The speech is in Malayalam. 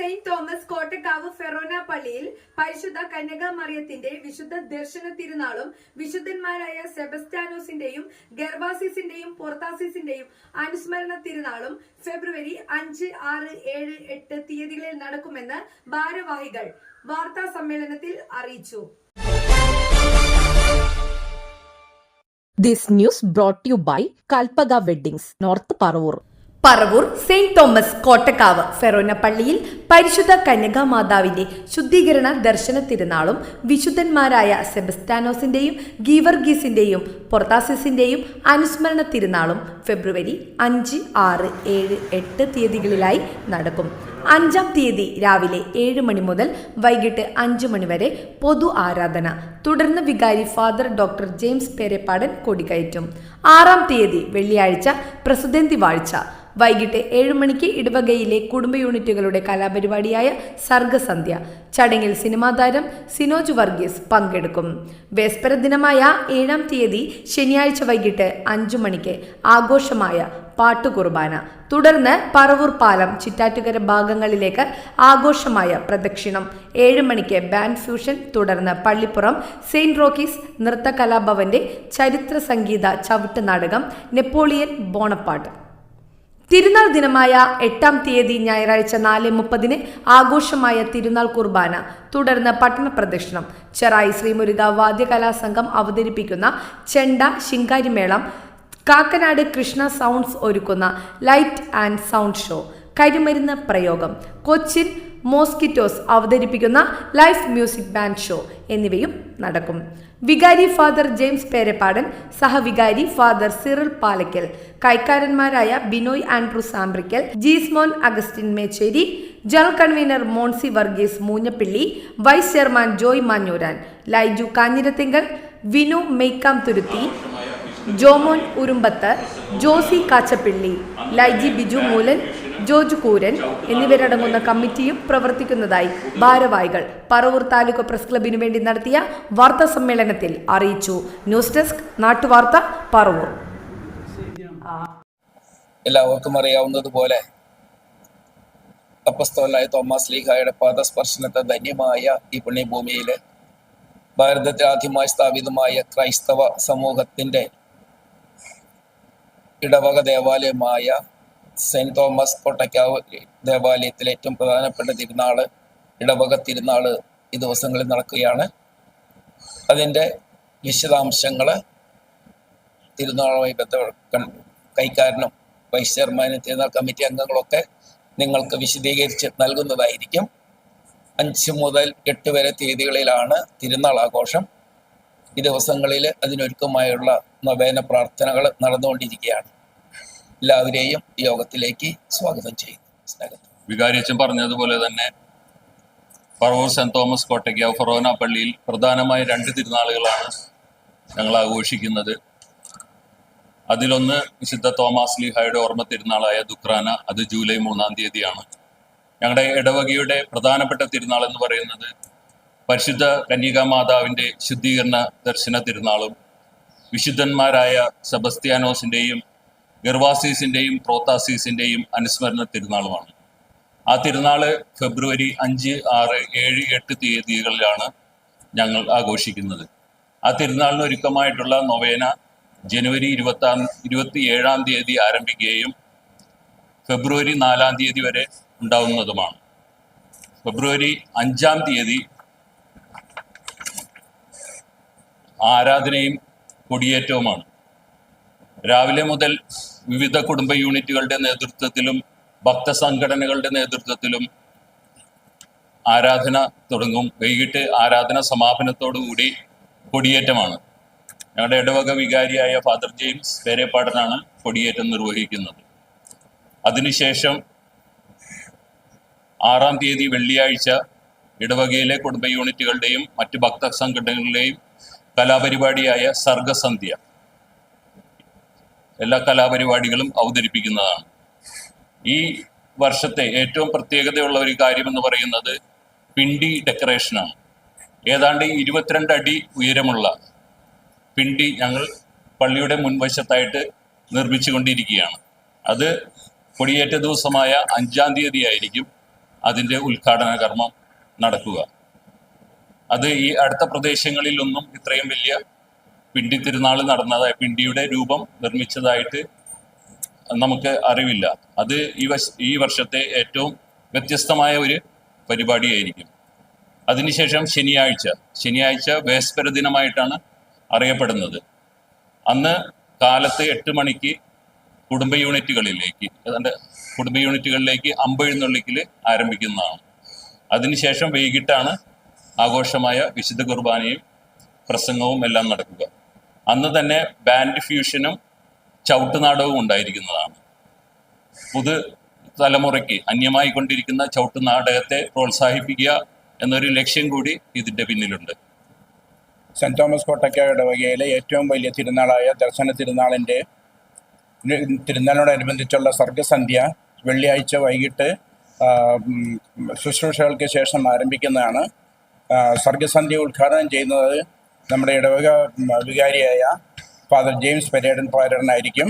സെയിന്റ് തോമസ് കോട്ടക്കാവ് ഫെറോന പള്ളിയിൽ പരിശുദ്ധ കന്യകാമറിയത്തിന്റെ വിശുദ്ധ ദർശന തിരുനാളും വിശുദ്ധന്മാരായ സെബസ്റ്റാനോസിന്റെയും ഗർവാസിസിന്റെയും പൊർത്താസിസിന്റെയും അനുസ്മരണ തിരുനാളും ഫെബ്രുവരി അഞ്ച് ആറ് ഏഴ് എട്ട് തീയതികളിൽ നടക്കുമെന്ന് ഭാരവാഹികൾ വാർത്താ സമ്മേളനത്തിൽ അറിയിച്ചു this news brought you by by Kalpaga north Paravur. Paravur saint Thomas Kottakkavu forane പള്ളിയിൽ പരിശുദ്ധ കന്യകാമാതാവിന്റെ ശുദ്ധീകരണ ദർശന തിരുനാളും വിശുദ്ധന്മാരായ സെബസ്റ്റാനോസിന്റെയും ഗീവർഗീസിന്റെയും പൊർത്താസിസിന്റെയും അനുസ്മരണ തിരുനാളും ഫെബ്രുവരി അഞ്ച് ആറ് ഏഴ് എട്ട് തീയതികളിലായി നടക്കും. അഞ്ചാം തീയതി രാവിലെ ഏഴ് മണി മുതൽ വൈകിട്ട് അഞ്ച് മണി വരെ പൊതു ആരാധന. തുടർന്ന് വികാരി ഫാദർ ഡോക്ടർ ജെയിംസ് പേരെപ്പാടൻ കൊടികയറ്റും. ആറാം തീയതി വെള്ളിയാഴ്ച പ്രസിദ്ധന്തി വാഴ്ച. വൈകിട്ട് ഏഴ് മണിക്ക് ഇടവകയിലെ കുടുംബ യൂണിറ്റുകളുടെ കലാപരിപാടിയായ സർഗസന്ധ്യ. ചടങ്ങിൽ സിനിമാ താരം സിനോജ് വർഗീസ് പങ്കെടുക്കും. വേസ്പര ദിനമായ ഏഴാം തീയതി ശനിയാഴ്ച വൈകിട്ട് അഞ്ചു മണിക്ക് ആഘോഷമായ പാട്ടുകുർബാന. തുടർന്ന് പറവൂർ പാലം ചിറ്റാറ്റുകര ഭാഗങ്ങളിലേക്ക് ആഘോഷമായ പ്രദക്ഷിണം. ഏഴ് മണിക്ക് ബാൻഡ് ഫ്യൂഷൻ തുടർന്ന് പള്ളിപ്പുറം സെയിന്റ് റോക്കീസ് നൃത്ത കലാഭവന്റെ ചരിത്ര സംഗീത ചവിട്ട് നാടകം നെപ്പോളിയൻ ബോണപ്പാട്ട്. തിരുനാൾ ദിനമായ എട്ടാം തീയതി ഞായറാഴ്ച നാല് മുപ്പതിന് ആഘോഷമായ തിരുനാൾ കുർബാന തുടർന്ന് പട്ടണ പ്രദക്ഷിണം. ചെറായി ശ്രീമുരുക വാദ്യകലാസംഘം അവതരിപ്പിക്കുന്ന ചെണ്ട ശിങ്കാരിമേളം കാക്കനാട് കൃഷ്ണ സൗണ്ട്സ് ഒരുക്കുന്ന ലൈറ്റ് ആൻഡ് സൗണ്ട് ഷോ കരിമരുന്ന് പ്രയോഗം കൊച്ചിൻ മോസ്കിറ്റോസ് അവതരിപ്പിക്കുന്ന ലൈഫ് മ്യൂസിക് ബാൻഡ് ഷോ എന്നിവയും നടക്കും. വികാരി ഫാദർ ജെയിംസ് പേരപ്പാടൻ സഹവികാരി father Cyril Palakkal കൈക്കാരന്മാരായ Binoy Andrew Sambrikkal Jeesmon Augustine Mecheri general convener Monsi Varghese Moonjappilly vice chairman Joy Manjooran Laiju Kanjirathinkal Vinu Meykkam Thuruthi Jomon Urumbath Josy Kachappilly Laiji Biju Moolan Joju Kooran എന്നിവരടങ്ങുന്ന കമ്മിറ്റിയും പ്രവർത്തിക്കുന്നതായി ഭാരവാഹികൾ പറവൂർ താലൂക്ക് പ്രസ് ക്ലബിനു വേണ്ടി നടത്തിയ വാർത്താ സമ്മേളനത്തിൽ അറിയിച്ചു. ന്യൂസ് ഡെസ്ക് നാട്ടുവാർത്ത പറവൂർ. എല്ലാവർക്കും അറിയാവുന്നതുപോലെ അപ്പസ്തോലായ തോമസ് ലീഹായുടെ പാദസ്പർശനത്തെ ധന്യമായ ഈ പുണ്യഭൂമിയിൽ ഭാരതത്തിൽ ആദ്യമായി സ്ഥാപിതമായ ക്രൈസ്തവ സമൂഹത്തിന്റെ ഇടവക ദേവാലയമായ സെന്റ് തോമസ് കോട്ടയ്ക്കാവ് ദേവാലയത്തിലെ ഏറ്റവും പ്രധാനപ്പെട്ട തിരുനാൾ ഇടവക തിരുനാൾ ഈ ദിവസങ്ങളിൽ നടക്കുകയാണ്. അതിന്റെ വിശദാംശങ്ങൾ തിരുനാളുമായി ബന്ധപ്പെട്ട കൈക്കാരനും വൈസ് ചെയർമാനും തിരുനാൾ കമ്മിറ്റി അംഗങ്ങളൊക്കെ നിങ്ങൾക്ക് വിശദീകരിച്ച് നൽകുന്നതായിരിക്കും. അഞ്ച് മുതൽ എട്ട് വരെ തീയതികളിലാണ് തിരുനാൾ ആഘോഷം. ഈ ദിവസങ്ങളിൽ അതിനൊരുക്കമായുള്ള നവേന പ്രാർത്ഥനകൾ നടന്നുകൊണ്ടിരിക്കുകയാണ്. എല്ലാവരെയും യോഗത്തിലേക്ക് സ്വാഗതം ചെയ്യുന്നു. സ്നേഹം വികാരിയച്ചൻ പറഞ്ഞതുപോലെ തന്നെ Paravur saint Thomas Kottakkavu forane പള്ളിയിൽ പ്രധാനമായ രണ്ട് തിരുനാളുകളാണ് ഞങ്ങൾ ആഘോഷിക്കുന്നത്. അതിലൊന്ന് വിശുദ്ധ തോമസ് ലീഹായുടെ ഓർമ്മ തിരുനാളായ ദുക്രാന അത് ജൂലൈ മൂന്നാം തീയതിയാണ്. ഞങ്ങളുടെ ഇടവകയുടെ പ്രധാനപ്പെട്ട തിരുനാൾ എന്ന് പറയുന്നത് പരിശുദ്ധ കന്യകാ മാതാവിന്റെ ശുദ്ധീകരണ ദർശന തിരുനാളും വിശുദ്ധന്മാരായ സെബസ്ത്യാനോസിന്റെയും ഗർവാസീസിന്റെയും പ്രോത്താസീസിന്റെയും അനുസ്മരണ തിരുനാളുമാണ്. ആ തിരുനാൾ ഫെബ്രുവരി അഞ്ച് ആറ് ഏഴ് എട്ട് തീയതികളിലാണ് ഞങ്ങൾ ആഘോഷിക്കുന്നത്. ആ തിരുനാളിന് ഒരുക്കമായിട്ടുള്ള നൊവേന ജനുവരി ഇരുപത്താം ഇരുപത്തി ഏഴാം തീയതി ആരംഭിക്കുകയും ഫെബ്രുവരി നാലാം തീയതി വരെ ഉണ്ടാവുന്നതുമാണ്. ഫെബ്രുവരി അഞ്ചാം തീയതി ആരാധനയും കൊടിയേറ്റവുമാണ്. രാവിലെ മുതൽ വിവിധ കുടുംബ യൂണിറ്റുകളുടെ നേതൃത്വത്തിലും ഭക്തസംഘടനകളുടെ നേതൃത്വത്തിലും ആരാധന തുടങ്ങും. വൈകിട്ട് ആരാധന സമാപനത്തോടുകൂടി കൊടിയേറ്റമാണ്. ഞങ്ങളുടെ ഇടവക വികാരിയായ ഫാദർ ജെയിംസ് പേരെപ്പാടനാണ് കൊടിയേറ്റം നിർവഹിക്കുന്നത്. അതിനുശേഷം ആറാം തീയതി വെള്ളിയാഴ്ച ഇടവകയിലെ കുടുംബ യൂണിറ്റുകളുടെയും മറ്റ് ഭക്ത സംഘടനകളുടെയും കലാപരിപാടിയായ സർഗസന്ധ്യ. എല്ലാ കലാപരിപാടികളും അവതരിപ്പിക്കുന്നതാണ്. ഈ വർഷത്തെ ഏറ്റവും പ്രത്യേകതയുള്ള ഒരു കാര്യം എന്ന് പറയുന്നത് പിണ്ടി ഡെക്കറേഷനാണ്. ഏതാണ്ട് ഇരുപത്തിരണ്ട് അടി ഉയരമുള്ള പിണ്ടി ഞങ്ങൾ പള്ളിയുടെ മുൻവശത്തായിട്ട് നിർമ്മിച്ചുകൊണ്ടിരിക്കുകയാണ്. അത് കൊടിയേറ്റ ദിവസമായ അഞ്ചാം തീയതി ആയിരിക്കും അതിന്റെ ഉദ്ഘാടന കർമ്മം നടക്കുക. അത് ഈ അടുത്ത പ്രദേശങ്ങളിലൊന്നും ഇത്രയും വലിയ പിണ്ടി തിരുനാൾ നടന്നതായി പിണ്ടിയുടെ രൂപം നിർമ്മിച്ചതായിട്ട് നമുക്ക് അറിവില്ല. അത് ഈ വശ ഈ വർഷത്തെ ഏറ്റവും വ്യത്യസ്തമായ ഒരു പരിപാടിയായിരിക്കും. അതിനുശേഷം ശനിയാഴ്ച ശനിയാഴ്ച വേസ്പര ദിനമായിട്ടാണ് അറിയപ്പെടുന്നത്. അന്ന് കാലത്ത് എട്ട് മണിക്ക് കുടുംബ യൂണിറ്റുകളിലേക്ക് ഏതാണ്ട് കുടുംബ യൂണിറ്റുകളിലേക്ക് അമ്പെഴുന്നള്ളിക്കൽ ആരംഭിക്കുന്നതാണ്. അതിനുശേഷം വൈകിട്ടാണ് ആഘോഷമായ വിശുദ്ധ കുർബാനയും പ്രസംഗവും എല്ലാം നടക്കുക. അന്ന് തന്നെ ബാൻഡ് ഫ്യൂഷനും ചവിട്ടുനാടകവും ഉണ്ടായിരിക്കുന്നതാണ്. പുതു തലമുറയ്ക്ക് അന്യമായി കൊണ്ടിരിക്കുന്ന ചവിട്ടുനാടകത്തെ പ്രോത്സാഹിപ്പിക്കുക എന്നൊരു ലക്ഷ്യം കൂടി ഇതിന്റെ പിന്നിലുണ്ട്. സെന്റ് തോമസ് കോട്ടയ്ക്ക ഇടവകയിലെ ഏറ്റവും വലിയ തിരുനാളായ ദർശന തിരുനാളിന്റെ തിരുനാളിനോടനുബന്ധിച്ചുള്ള സർഗസന്ധ്യ വെള്ളിയാഴ്ച വൈകിട്ട് ശുശ്രൂഷകൾക്ക് ശേഷം ആരംഭിക്കുന്നതാണ്. ആ, സർഗസന്ധ്യ ഉദ്ഘാടനം ചെയ്യുന്നത് നമ്മുടെ ഇടവക വികാരിയായ ഫാദർ ജെയിംസ് പെരേഡൻ പാരനായിരിക്കും